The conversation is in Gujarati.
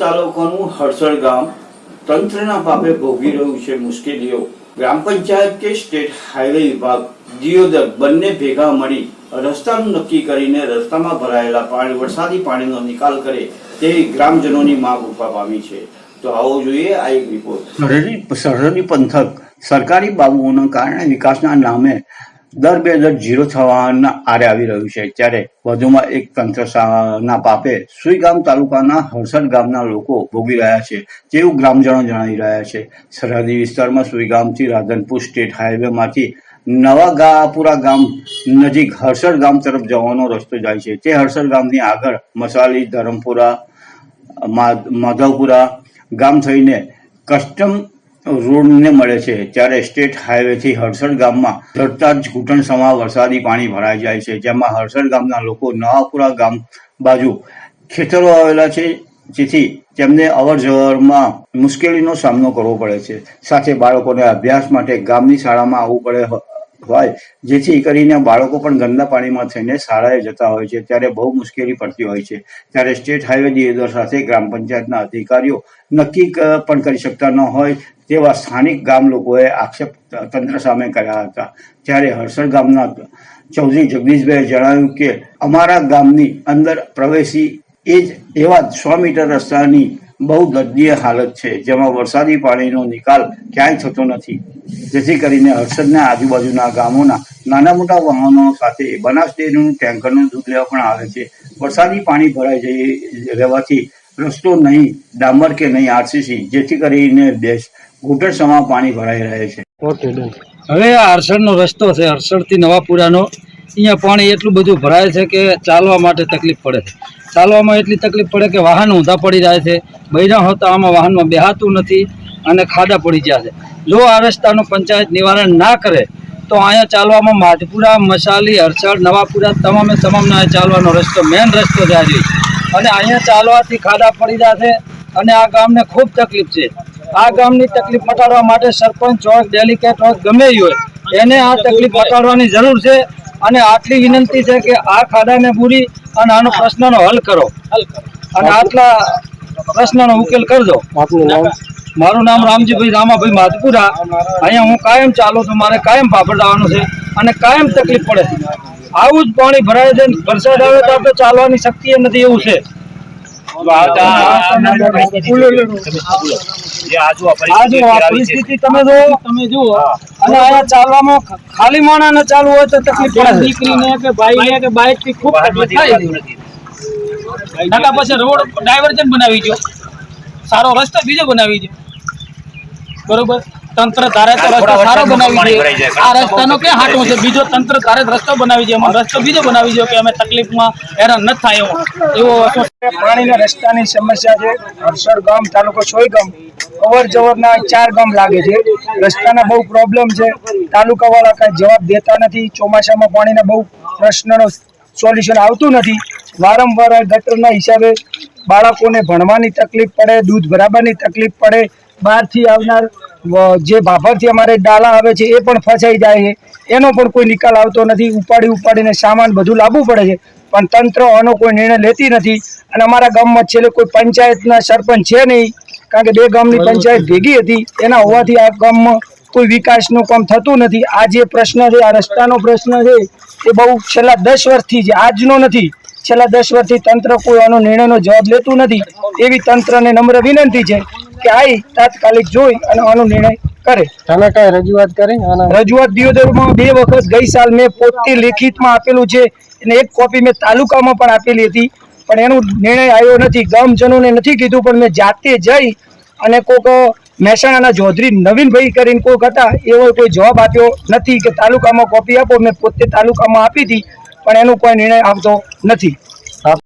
તાલુકાનું હળસળ ગામ તંત્રના પાપે ભોગી રહ્યું છે મુશ્કેલીઓ. ગ્રામ પંચાયત કે સ્ટેટ હાઈવે વિભાગ, દિયોદર, બંને ભેગા મળી રસ્તાનું નક્કી કરીને રસ્તામાં ભરાયેલા પાણી, વરસાદી પાણીનો નિકાલ કરે તેવી ગ્રામજનોની માંગ ઉઠવા પામી છે. તો આવો જોઈએ આ એક રિપોર્ટ સરહદી પંથક સરકારી બાબુઓના કારણે વિકાસના નામે દર બે દર ઝીરો થવાના આરે આવી રહ્યું છે. ત્યારે વધુમાં એક તંત્રના પાપે સુઈગામ તાલુકાના હરસદ ગામના લોકો ભોગી રહ્યા છે. તેવું ગ્રામજનો જણાવી રહ્યા છે. સરહદી વિસ્તારમાં સુઈગામથી રાધનપુર સ્ટેટ હાઈવેમાંથી નવા ગાપુરા ગામ નજીક હળસદ ગામ તરફ જવાનો રસ્તો જાય છે. તે હળસદ ગામની આગળ મસાલી, ધરમપુરા માધવપુરા ગામ થઈને કસ્ટમ રોડને મળે છે. ત્યારે સ્ટેટ હાઈવેથી હળસદ ગામમાં ધરતા જ ઘૂંટણ સમા વરસાદી પાણી ભરાઈ જાય છે, જેમાં હળસદ ગામના લોકો નવાપુરા ગામ બાજુ ખેતરો આવેલા છે, જેથી તેમને અવર જવરમાં મુશ્કેલીનો સામનો કરવો પડે છે. સાથે બાળકોને અભ્યાસ માટે ગામની શાળામાં આવવું પડે હોય, જેથી કરીને બાળકો પણ ગંદા પાણીમાં થઈને શાળાએ જતા હોય છે. ત્યારે બહુ મુશ્કેલી પડતી હોય છે. ત્યારે સ્ટેટ હાઈવે દિવેદર સાથે ગ્રામ પંચાયતના અધિકારીઓ નક્કી પણ કરી શકતા ન હોય તેવા સ્થાનિક ગામ લોકોએ આક્ષેપ તંત્ર સામે કર્યા હતા. ત્યારે હરસળ ગામના ચૌધરી જગદીશભાઈએ જણાવ્યું કે, અમારા ગામની અંદર પ્રવેશી એ જ એવા સો મીટર રસ્તાની બહુ દર્દીય હાલત છે જેમાં વરસાદી પાણીનો નિકાલ ક્યાંય થતો નથી. જેથી કરીને હર્ષદના આજુબાજુના ગામોના નાના મોટા વાહનો સાથે બનાસ ડેરીનું ટેન્કરનું દૂધ લેવા પણ આવે છે. વરસાદી પાણી ભરાઈ જઈ રહેવાથી રસ્તો નહીં ડામર કે નહીં આરસીસી જેથી કરીને દેશ ઘૂંટણ સમા પાણી ભરાઈ રહે છે. ઓકે ડન હવે આ હરસડનો રસ્તો છે હરસડથી નવાપુરાનો. અહીંયા પાણી એટલું બધું ભરાય છે કે ચાલવા માટે તકલીફ પડે છે. ચાલવામાં એટલી તકલીફ પડે કે વાહન ઊંધા પડી જાય છે. બૈરા હોતા આમાં વાહનમાં બેહાતું નથી અને ખાડા પડી ગયા છે. જો આ રસ્તાનું પંચાયત નિવારણ ના કરે, તો અહીંયા ચાલવામાં માધપુરા, મસાલી હરસળ નવાપુરા તમામે તમામને અહીંયા ચાલવાનો રસ્તો મેઇન રસ્તો જાય છે અને અહીંયા ચાલવાથી ખાડા પડી જાય છે અને આ ગામને ખૂબ તકલીફ છે. આ ગામની તકલીફ મટાડવા માટે સરપંચ હોય ડેલિકેટ હોય, ગમે હોય, એને આ તકલીફ મટાડવાની જરૂર છે. અને આટલી વિનંતી છે કે આ ખાડાને પૂરી અને આનો પ્રશ્નનો હલ કરો. અને આટલા પ્રશ્નનો ઉકેલ કરજો. મારું નામ રામજીભાઈ રામાભાઈ માધપુરા. અહીંયા હું કાયમ ચાલું છું મારે કાયમ પાપડ આવવાનું છે અને કાયમ તકલીફ પડે આવું જ પાણી ભરાય છે વરસાદ આવે તો આપણે ચાલવાની શક્તિ નથી એવું છે. અને આ ચાલવામાં ખાલી માણસને ચાલવું હોય તો તકલીફ પડે દીકરીને કે ભાઈને કે બાઇકથી ખૂબ તકલીફ થાય નકા પછી રોડ ડાયવર્જન બનાવી દો સારો રસ્તો બીજો બનાવી દો બરોબર. તંત્ર ધારે તો રસ્તો સારો બનાવી દે. આ રસ્તાનો કે હાટો છે? બીજો તંત્ર ધારે રસ્તો બનાવી દે. એમાં રસ્તો બીજો બનાવી દો કે અમે તકલીફમાં હેરાન ન થાય એવો. એવો પાણીના રસ્તાની સમસ્યા છે. હરસર ગામ તાલુકો સોયગામ અવર જવરના ચાર ગામ લાગે છે. રસ્તાના બહુ પ્રોબ્લેમ છે. તાલુકા વાળા કાંઈ જવાબ દેતા નથી. ચોમાસામાં પાણીના બહુ પ્રશ્નનો સોલ્યુશન આવતું નથી. વારંવાર ગટરના હિસાબે બાળકોને ભણવાની તકલીફ પડે દૂધ બરાબરની તકલીફ પડે. બહારથી આવનાર જે ભાભરથી અમારે ડાલા આવે છે એ પણ ફસાઈ જાય છે. એનો પણ કોઈ નિકાલ આવતો નથી. ઉપાડી ઉપાડીને સામાન બધું લાવવું પડે છે. પણ તંત્ર આનો કોઈ નિર્ણય લેતી નથી. અને અમારા ગામમાં છેલ્લે કોઈ પંચાયતના સરપંચ છે નહીં. કારણ કે બે ગામની પંચાયત ભેગી હતી. એના હોવાથી આ ગામમાં કોઈ વિકાસનું કામ થતું નથી. આ જે પ્રશ્ન છે આ રસ્તાનો પ્રશ્ન છે એ બહુ છેલ્લા દસ વર્ષથી છે. આજનો નથી. છેલ્લા દસ વર્ષથી તંત્ર કોઈ આનો નિર્ણયનો જવાબ લેતું નથી. એવી તંત્રને નમ્ર વિનંતી છે. કે આવી તાત્કાલિક જોઈ અને આનો નિર્ણય કરે. તમે કઈ રજૂઆત કરી? રજૂઆત દિયોદરમાં બે વખત ગઈ સાલ મેં પોતે લેખિતમાં આપેલું છે અને એક કોપી મેં તાલુકામાં પણ આપેલી હતી. પણ એનો નિર્ણય આવ્યો નથી. ગામજનોને નથી કીધું પણ મેં જાતે જઈ અને કોક મહેસાણાના ચૌધરી નવીનભાઈ કરીને કોક હતા એવો કોઈ જવાબ આપ્યો નથી કે તાલુકામાં કોપી આપો. મેં પોતે તાલુકામાં આપી હતી પણ એનો કોઈ નિર્ણય આવતો નથી.